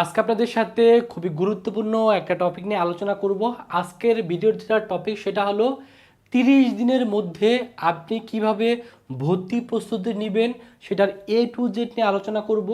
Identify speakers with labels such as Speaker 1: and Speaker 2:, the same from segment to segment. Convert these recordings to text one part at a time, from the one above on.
Speaker 1: আজকে আপনাদের সাথে খুবই গুরুত্বপূর্ণ একটা টপিক নিয়ে আলোচনা করব। আজকের ভিডিওর যেটা টপিক সেটা হলো তিরিশ দিনের মধ্যে আপনি কীভাবে ভর্তি প্রস্তুতি নেবেন সেটার এ টু জেড নিয়ে আলোচনা করব।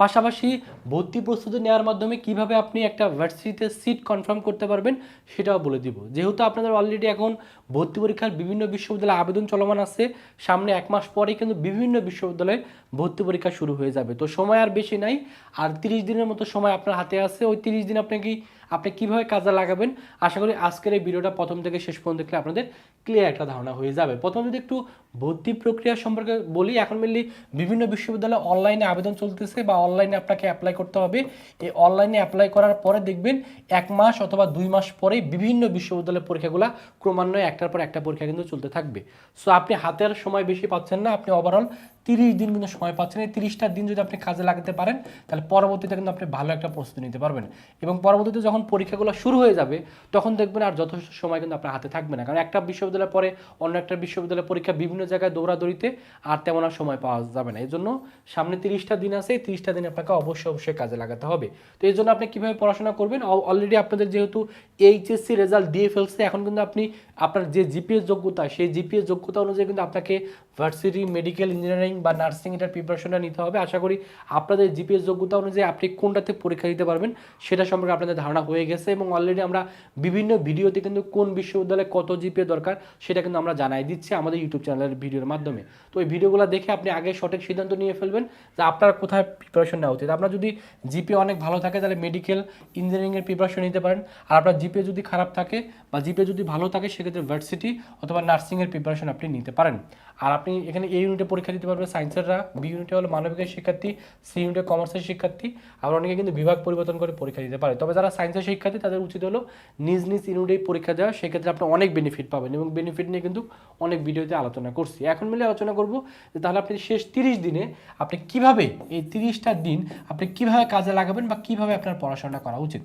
Speaker 1: পাশাপাশি ভর্তি প্রস্তুতি নেওয়ার মাধ্যমে কীভাবে আপনি একটা ভার্সিটিতে সিট কনফার্ম করতে পারবেন সেটাও বলে দিব। যেহেতু আপনাদের অলরেডি এখন ভর্তি পরীক্ষার বিভিন্ন বিশ্ববিদ্যালয়ে আবেদন চলমান আছে, সামনে এক মাস পরেই কিন্তু বিভিন্ন বিশ্ববিদ্যালয়ে ভর্তি পরীক্ষা শুরু হয়ে যাবে। তো সময় আর বেশি নাই। আর তিরিশ দিনের মতো সময় আপনার হাতে আছে। ওই তিরিশ দিন আপনাকে আপনি কীভাবে কাজে লাগাবেন? আশা করি আজকের এই ভিডিওটা প্রথম থেকে শেষ পর্যন্ত দেখলে আপনাদের ক্লিয়ার একটা ধারণা হয়ে যাবে। প্রথম যদি একটু ভর্তি প্রক্রিয়া সম্পর্কে বলি, এখন মেনলি বিভিন্ন বিশ্ববিদ্যালয়ে অনলাইনে আবেদন চলতেছে বা অনলাইনে আপনাকে অ্যাপ্লাই করতে হবে। এই অনলাইনে অ্যাপ্লাই করার পরে দেখবেন এক মাস অথবা দুই মাস পরেই বিভিন্ন বিশ্ববিদ্যালয়ের পরীক্ষাগুলো ক্রমান্বয়ে একটার পর একটা পরীক্ষা কিন্তু চলতে থাকবে। সো আপনি হাতের সময় বেশি পাচ্ছেন না। আপনি ওভারঅল তিরিশ দিন কিন্তু সময় পাচ্ছেন এই তিরিশটা দিন যদি আপনি কাজে লাগাতে পারেন, তাহলে পরবর্তীতে কিন্তু আপনি ভালো একটা প্রস্তুতি নিতে পারবেন। এবং পরবর্তীতে যখন পরীক্ষাগুলো শুরু হয়ে যাবে, তখন দেখবেন আর যথেষ্ট সময় কিন্তু আপনার হাতে থাকবে না। কারণ একটা বিশ্ববিদ্যালয়ের পরে অন্য একটা বিশ্ববিদ্যালয়ের পরীক্ষা বিভিন্ন জায়গায় দৌড়াদৌড়িতে আর তেমন আর সময় পাওয়া যাবে না। এই জন্য সামনে তিরিশটা দিন আছে, এই তিরিশটা দিন আপনাকে অবশ্যই অবশ্যই কাজে লাগাতে হবে। তো এই জন্য আপনি কীভাবে পড়াশোনা করবেন? অলরেডি আপনাদের যেহেতু এইচএসসি রেজাল্ট দিয়ে ফেলছে, এখন কিন্তু আপনি আপনার যে জিপিএস যোগ্যতা, সেই জিপিএস যোগ্যতা অনুযায়ী কিন্তু আপনাকে ভার্সিটি, মেডিকেল, ইঞ্জিনিয়ারিং বা নার্সিং এটার প্রিপারেশনটা নিতে হবে। আশা করি আপনাদের জিপিএস যোগ্যতা অনুযায়ী আপনি কোনটাতে পরীক্ষা দিতে পারবেন সেটা সম্পর্কে আপনাদের ধারণা হয়ে গেছে এবং অলরেডি আমরা বিভিন্ন ভিডিওতে কিন্তু কোন বিশ্ববিদ্যালয়ে কত জিপিএ দরকার সেটা কিন্তু আমরা জানাই দিচ্ছি আমাদের ইউটিউব চ্যানেলের ভিডিওর মাধ্যমে। তো এই ভিডিওগুলো দেখে আপনি আগে সঠিক সিদ্ধান্ত নিয়ে ফেলবেন যে আপনার কোথায় প্রিপারেশন নেওয়া উচিত। আপনার যদি জিপিএ অনেক ভালো থাকে, তাহলে মেডিকেল ইঞ্জিনিয়ারিংয়ের প্রিপারেশন নিতে পারেন। আর আপনার জিপিএ যদি খারাপ থাকে বা জিপিএ যদি ভালো থাকে, সেক্ষেত্রে ভার্সিটি অথবা নার্সিংয়ের প্রিপারেশন আপনি নিতে পারেন। আর আপনি এখানে এই ইউনিটে পরীক্ষা দিতে পারবেন সায়েন্সেররা বি ইউনিটে হলো মানবিকের শিক্ষার্থী সি ইউনিটে কমার্সের শিক্ষার্থী। আবার অনেকে কিন্তু বিভাগ পরিবর্তন করে পরীক্ষা দিতে পারে। তবে যারা সায়েন্সের শিক্ষার্থী, তাদের উচিত হলো নিজ নিজ ইউনিটেই পরীক্ষা দেওয়া। সেক্ষেত্রে আপনি অনেক বেনিফিট পাবেন এবং বেনিফিট নিয়ে কিন্তু অনেক ভিডিওতে আলোচনা করছি। এখন মিলে আলোচনা করব যে তাহলে আপনি শেষ তিরিশ দিনে আপনি কীভাবে এই তিরিশটা দিন আপনি কীভাবে কাজে লাগাবেন বা কীভাবে আপনার পড়াশোনা করা উচিত?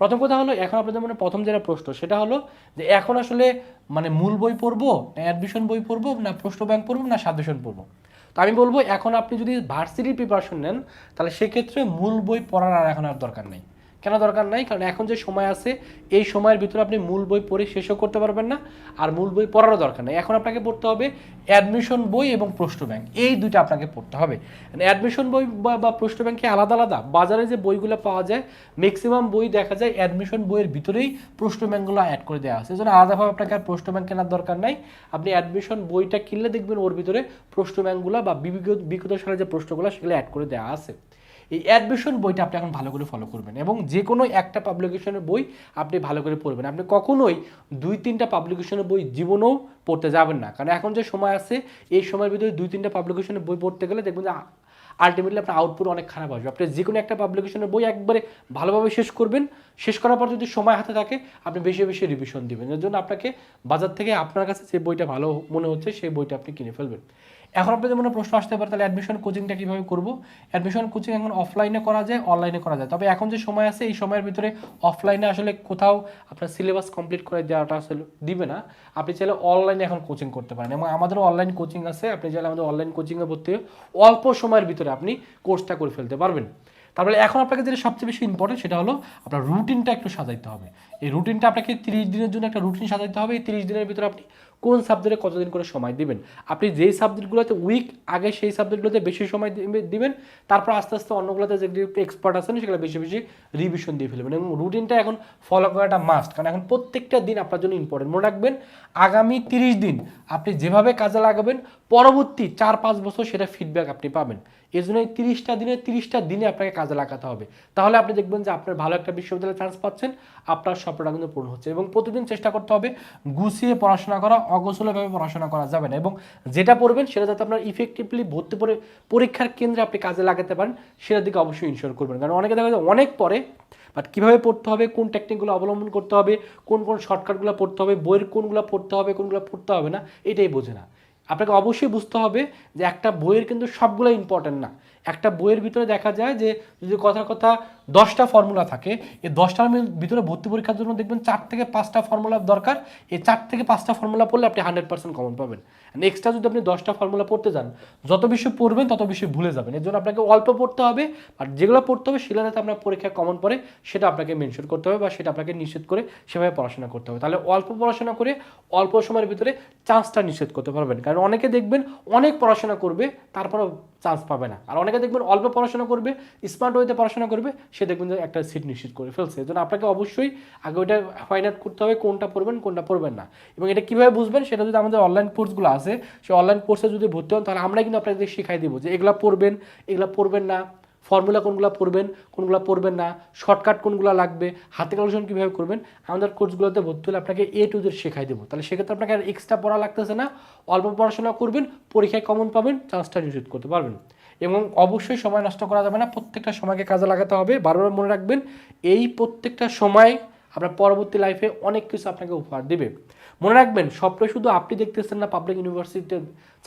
Speaker 1: প্রথম কথা হলো, এখন আপনাদের মনে প্রথম যেটা প্রশ্ন, সেটা হলো যে এখন আসলে মানে মূল বই পড়ব না অ্যাডমিশন বই পড়ব না প্রশ্ন ব্যাংক পড়ব না সাজেশন পড়ব? তো আমি বলব, এখন আপনি যদি ভার্সিটির প্রিপারেশন নেন, তাহলে সেক্ষেত্রে মূল বই পড়ার আর এখন আর দরকার নেই। কেন দরকার নাই? কারণ এখন যে সময় আছে, এই সময়ের ভিতরে আপনি মূল বই পড়ে শেষও করতে পারবেন না, আর মূল বই পড়ারও দরকার নেই। এখন আপনাকে পড়তে হবে অ্যাডমিশন বই এবং প্রশ্ন ব্যাংক। এই দুইটা আপনাকে পড়তে হবে। অ্যাডমিশন বই বা- প্রশ্ন ব্যাংকে আলাদা আলাদা। বাজারে যে বইগুলো পাওয়া যায় ম্যাক্সিমাম বই দেখা যায় অ্যাডমিশন বইয়ের ভিতরেই প্রশ্ন ব্যাংকগুলো অ্যাড করে দেওয়া আছে। সেজন্য আলাদাভাবে আপনাকে আর প্রশ্ন ব্যাংক কেনার দরকার নাই। আপনি অ্যাডমিশন বইটা কিনলে দেখবেন ওর ভিতরে প্রশ্ন ব্যাংকগুলো বা বিগত সালে যে প্রশ্নগুলো সেগুলো অ্যাড করে দেওয়া আছে। এই অ্যাডমিশন বইটা আপনি এখন ভালো করে ফলো করবেন এবং যে কোনো একটা পাবলিকেশনের বই আপনি ভালো করে পড়বেন। আপনি কখনোই দুই তিনটা পাবলিকেশনের বই জীবনেও পড়তে যাবেন না। কারণ এখন যে সময় আছে, এই সময়ের ভিতরে দুই তিনটা পাবলিকেশনের বই পড়তে গেলে দেখবেন যে আলটিমেটলি আপনার আউটপুট অনেক খারাপ আসবে। আপনি যে কোনো একটা পাবলিকেশনের বই একবারে ভালোভাবে শেষ করবেন, শেষ করার পর যদি সময় হাতে থাকে, আপনি বেশি বেশি রিভিশন দিবেন। এর জন্য আপনাকে বাজার থেকে আপনার কাছে যে বইটা ভালো মনে হচ্ছে, সেই বইটা আপনি কিনে ফেলবেন। এখন আপনাদের মনে প্রশ্ন আসতে পারে, তাহলে অ্যাডমিশন কোচিংটা কীভাবে করব? অ্যাডমিশন কোচিং এখন অফলাইনে করা যায় অনলাইনে করা যায়? তবে এখন যে সময় আছে, এই সময়ের ভিতরে অফলাইনে আসলে কোথাও আপনার সিলেবাস কমপ্লিট করে দেওয়াটা আসলে দিবে না। আপনি চাইলে অনলাইনে এখন কোচিং করতে পারেন। এবং আমাদেরও অনলাইন কোচিং আছে, আপনি চাইলে আমাদের অনলাইন কোচিংয়ে ভর্তি অল্প সময়ের ভিতরে আপনি কোর্সটা করে ফেলতে পারবেন। তারপরে এখন আপনাকে যেটা সবচেয়ে বেশি ইম্পর্টেন্ট সেটা হলো আপনার রুটিনটা একটু সাজাইতে হবে। এই রুটিনটা আপনাকে তিরিশ দিনের জন্য একটা রুটিন সাজাইতে হবে। এই তিরিশ দিনের ভিতরে আপনি কোন সাবজেক্টে কতদিন করে সময় দিবেন? আপনি যেই সাবজেক্টগুলোতে উইক আগে সেই সাবজেক্টগুলোতে বেশি সময় দিবেন, তারপর আস্তে আস্তে অন্যগুলোতে যে এক্সপার্ট আছেন সেগুলো বেশি বেশি রিভিশন দিয়ে ফেলবেন এবং রুটিনটা এখন ফলো করাটা মাস্ট কারণ এখন প্রত্যেকটা দিন আপনার জন্য ইম্পর্টেন্ট মনে রাখবেন, আগামী তিরিশ দিন আপনি যেভাবে কাজে লাগাবেন, পরবর্তী চার পাঁচ বছর সেটা ফিডব্যাক আপনি পাবেন। এই জন্য এই তিরিশটা দিনে তিরিশটা দিনে আপনাকে কাজে লাগাতে হবে। তাহলে আপনি দেখবেন যে আপনার ভালো একটা বিশ্ববিদ্যালয়ে চান্স পাচ্ছেন, আপনার স্বপ্নটা কিন্তু পূর্ণ হচ্ছে এবং প্রতিদিন চেষ্টা করতে হবে গুছিয়ে পড়াশোনা করা অগোছলভাবে পড়াশোনা করা যাবে না। এবং যেটা পড়বেন সেটা যাতে আপনার ইফেক্টিভলি ভর্তি পরে পরীক্ষার কেন্দ্রে আপনি কাজে লাগাতে পারেন, সেটার দিকে অবশ্যই ইনশোর করবেন। কারণ অনেকে দেখা যায় অনেক পরে বাট কীভাবে পড়তে হবে, কোন টেকনিকগুলো অবলম্বন করতে হবে, কোন কোন শর্টকাটগুলো পড়তে হবে, বইয়ের কোনগুলো পড়তে হবে, কোনগুলো পড়তে হবে না, এটাই বোঝে না। আপনাকে অবশ্যই বুঝতে হবে যে একটা বইয়ের কিন্তু সবগুলো ইম্পর্টেন্ট না। একটা বইয়ের ভিতরে দেখা যায় যে যদি কথার কথা দশটা ফর্মুলা থাকে, এই দশটার ভিতরে ভর্তি পরীক্ষার জন্য দেখবেন চার থেকে পাঁচটা ফর্মুলা দরকার। এই চার থেকে পাঁচটা ফর্মুলা পড়লে আপনি হান্ড্রেড পার্সেন্ট কমন পাবেন। এক্সট্রা যদি আপনি দশটা ফর্মুলা পড়তে যান, যত বেশি পড়বেন তত বেশি ভুলে যাবেন। এর জন্য আপনাকে অল্প পড়তে হবে, আর যেগুলো পড়তে হবে সেগুলো যাতে আপনার পরীক্ষায় কমন পড়ে, সেটা আপনাকে মেনশন করতে হবে বা সেটা আপনাকে নিশ্চিত করে সেভাবে পড়াশোনা করতে হবে। তাহলে অল্প পড়াশোনা করে অল্প সময়ের ভিতরে চান্সটা নিশ্চিত করতে পারবেন। কারণ অনেকে দেখবেন অনেক পড়াশোনা করবে, তারপরও চান্স পাবে না। আর অনেকে দেখবেন অল্প পড়াশোনা করবে স্মার্ট ওয়েতে পড়াশোনা করবে, সে দেখবেন যে একটা সিট নিশ্চিত করে ফেলছে। এজন্য আপনাকে অবশ্যই আগে ওইটা ফাইন্ড আউট করতে হবে, কোনটা পড়বেন কোনটা পড়বেন না। এবং এটা কীভাবে বুঝবেন সেটা যদি আমাদের অনলাইন কোর্সগুলো আছে, সেই অনলাইন কোর্সে যদি ভর্তি হন, তাহলে আমরা কিন্তু আপনাদের শিখাই দেবো যে এগুলো পড়বেন এগুলো পড়বেন না। ফর্মুলা কোনগুলো পড়বেন কোনগুলো পড়বেন না, শর্টকাট কোনগুলো লাগবে, হাতে ক্যালকুলেশন কীভাবে করবেন, আমাদের কোর্সগুলোতে ভর্তি হলে আপনাকে এ টু জেড শেখাই দেবো। তাহলে সেক্ষেত্রে আপনাকে আর এক্সট্রা পড়া লাগতেছে না, অল্প পড়াশোনা করবেন, পরীক্ষায় কমন পাবেন চান্সটা নিশ্চিত করতে পারবেন। এবং অবশ্যই সময় নষ্ট করা যাবে না, প্রত্যেকটা সময়কে কাজে লাগাতে হবে, বারবার মনে রাখবেন, এই প্রত্যেকটা সময় আপনার পরবর্তী লাইফে অনেক কিছু আপনাকে উপহার দেবে। মনে রাখবেন, স্বপ্ন শুধু আপনি দেখতেছেন না পাবলিক ইউনিভার্সিটিতে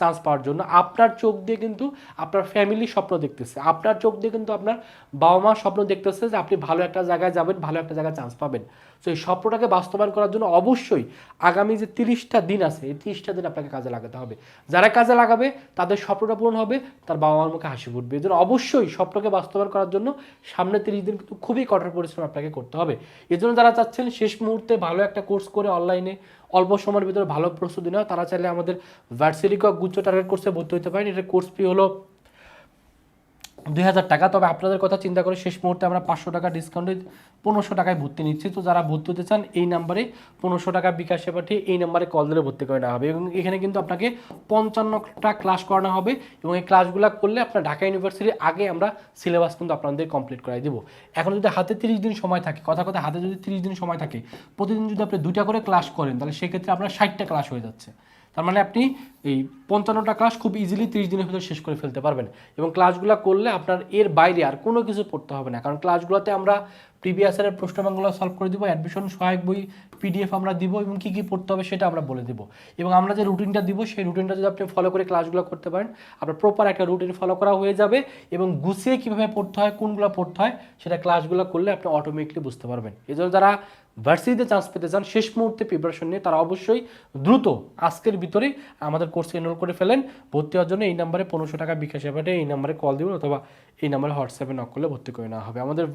Speaker 1: চান্স পাওয়ার জন্য। আপনার চোখ দিয়ে কিন্তু আপনার ফ্যামিলি স্বপ্ন দেখতেছে। আপনার চোখ দিয়ে কিন্তু আপনার বাবা মা স্বপ্ন দেখতেছে যে আপনি ভালো একটা জায়গায় যাবেন, ভালো একটা জায়গায় চান্স পাবেন। তো এই স্বপ্নটাকে বাস্তবায়ন করার জন্য অবশ্যই আগামী যে তিরিশটা দিন আছে, এই তিরিশটা দিন আপনাকে কাজে লাগাতে হবে। যারা কাজে লাগাবে, তাদের স্বপ্নটা পূরণ হবে, তার বাবা মার মুখে হাসি ফুটবে। এই জন্য অবশ্যই স্বপ্নকে বাস্তবায়ন করার জন্য সামনে তিরিশ দিন কিন্তু খুবই কঠোর পরিশ্রম আপনাকে করতে হবে। এই জন্য যারা চাচ্ছেন, শেষ মুহূর্তে ভালো একটা কোর্স করে অনলাইনে অল্প সময়ের ভিতরে ভালো প্রস্তুতি নেওয়া। তারা চাইলে আমাদের ভার্সিটিক গুচ্ছ টার্গেট কোর্সে ভর্তি হতে পারেন। এটা কোর্স ফি হলো দুই হাজার টাকা। তবে আপনাদের কথা চিন্তা করে শেষ মুহূর্তে আমরা পাঁচশো টাকা ডিসকাউন্টে পনেরোশো টাকায় ভর্তি নিচ্ছি। তো যারা ভর্তি হতে চান, এই নাম্বারে পনেরোশো টাকা বিকাশে পাঠিয়ে এই নাম্বারে কল দিলে ভর্তি করে নেওয়া হবে এবং এখানে কিন্তু আপনাকে পঞ্চান্নটা ক্লাস করানো হবে এবং এই ক্লাসগুলো করলে আপনার ঢাকা ইউনিভার্সিটির আগে আমরা সিলেবাস কিন্তু আপনাদের কমপ্লিট করাই দেবো। এখন যদি হাতে তিরিশ দিন সময় থাকে, কথা কথা হাতে যদি তিরিশ দিন সময় থাকে, প্রতিদিন যদি আপনি দুইটা করে ক্লাস করেন, তাহলে সেক্ষেত্রে আপনার ষাটটা ক্লাস হয়ে যাচ্ছে। তার মানে আপনি এই পঞ্চান্নটা ক্লাস খুব ইজিলি তিরিশ দিনের ভিতরে শেষ করে ফেলতে পারবেন। এবং ক্লাসগুলো করলে আপনার এর বাইরে আর কোনো কিছু পড়তে হবে না। কারণ ক্লাসগুলোতে আমরা প্রিভিয়াস ইয়ারের প্রশ্নবাঙ্গগুলো সলভ করে দিব অ্যাডমিশন সহায়ক বই পিডিএফ আমরা দিব এবং কী কী পড়তে হবে সেটা আমরা বলে দিব। এবং আমরা যে রুটিনটা দিব, সেই রুটিনটা যদি আপনি ফলো করে ক্লাসগুলো করতে পারেন, আপনার প্রপার একটা রুটিন ফলো করা হয়ে যাবে এবং গুছিয়ে কীভাবে পড়তে হয়, কোনগুলো পড়তে হয়, সেটা ক্লাসগুলো করলে আপনি অটোমেটিকলি বুঝতে পারবেন। এই জন্য যারা ভার্সিটিতে চান্স পেতে চান, শেষ মুহূর্তে প্রিপারেশন নিয়ে তারা অবশ্যই দ্রুত আজকের ভিতরেই আমাদের কোর্সে এনরোল করে ফেলেন, ভর্তি হওয়ার জন্য এই নাম্বারে পনেরোশো টাকা বিকাশে পাঠিয়ে এই নাম্বারে কল দিবেন অথবা এই নাম্বারে হোয়াটসঅ্যাপে নক করলে ভর্তি করে নেওয়া হবে। আমাদের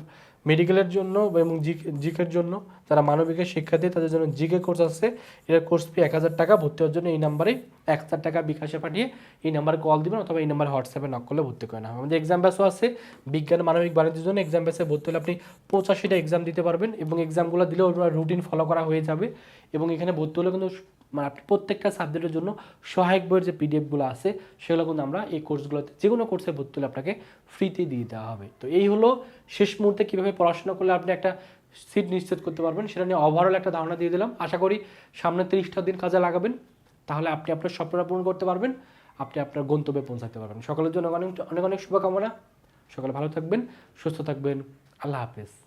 Speaker 1: মেডিকেলের জন্য এবং জিকের জন্য যারা মানবিকের শিক্ষার্থী তাদের জন্য জিকে কোর্স আছে, এর কোর্স ফি এক হাজার টাকা, ভর্তি হওয়ার জন্য এই নাম্বারে এক হাজার টাকা বিকাশে পাঠিয়ে এই নাম্বারে কল দিবেন অথবা এই নাম্বারে হোয়াটসঅ্যাপে নক করলে ভর্তি করে নেওয়া হবে। আমাদের এক্সাম ব্যাসও আছে, বিজ্ঞান, মানবিক, বাণিজ্যের জন্য এক্সাম ব্যাসে ভর্তি হলে আপনি পঁচাশিটা এক্সাম দিতে পারবেন এবং এক্সামগুলো দিলে দিলেও রুটিন ফলো করা হয়ে যাবে এবং এখানে ভর্তি হলে কিন্তু মানে আপনি প্রত্যেকটা সাবজেক্টের জন্য সহায়ক বইয়ের যে পিডিএফগুলো আছে, সেগুলো কিন্তু আমরা এই কোর্সগুলোতে যে কোনো কোর্সে ভর্তি হলে আপনাকে ফ্রিতে দিয়ে দেওয়া হবে। তো এই হলো শেষ মুহূর্তে কীভাবে পড়াশোনা করলে আপনি একটা সিট নিশ্চিত করতে পারবেন, সেটা নিয়ে ওভারঅল একটা ধারণা দিয়ে দিলাম। আশা করি সামনে তিরিশটা দিন কাজে লাগাবেন। তাহলে আপনি আপনার স্বপ্নটা পূরণ করতে পারবেন, আপনি আপনার গন্তব্যে পৌঁছাতে পারবেন। সকলের জন্য অনেক অনেক অনেক শুভকামনা। সকালে ভালো থাকবেন, সুস্থ থাকবেন। আল্লাহ হাফেজ।